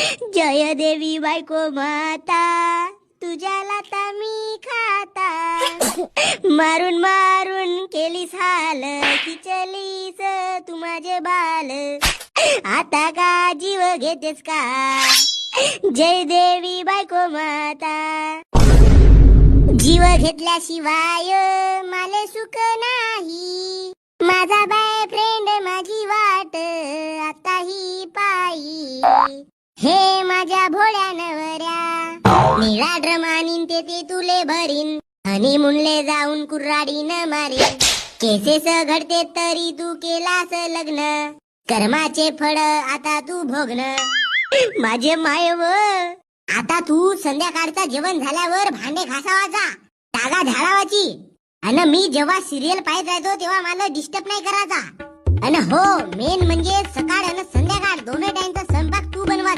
जय देवी बायको माता तुझ्या लाता मी खाता मारून मारून केलीस हाल खिचलीस तू माझे बाल. आता का जीव घेतेस का? जय देवी बायको माता. जीव घेतल्याशिवाय मला सुख नाही. माझा फ्रेंड माझी वाट आताही पायी हे माझ्या भोळ्या नवऱ्या. निळा ड्रम आणीन ते ते तुले भरीन. आणि मुनले जाऊन कुर्राडी न मारीन केसेस घडते तरी तू केलास लग्न. कर्माचे फळ आता तू भोगन. माझे माय व आता तू संध्याकाळचा जेवण झाल्यावर भांडे घासावाचा टागा झाडावाची. अन मी जेव्हा सिरियल पाहत राहतो तेव्हा मला डिस्टर्ब नाही करायचा अन हो मेन म्हणजे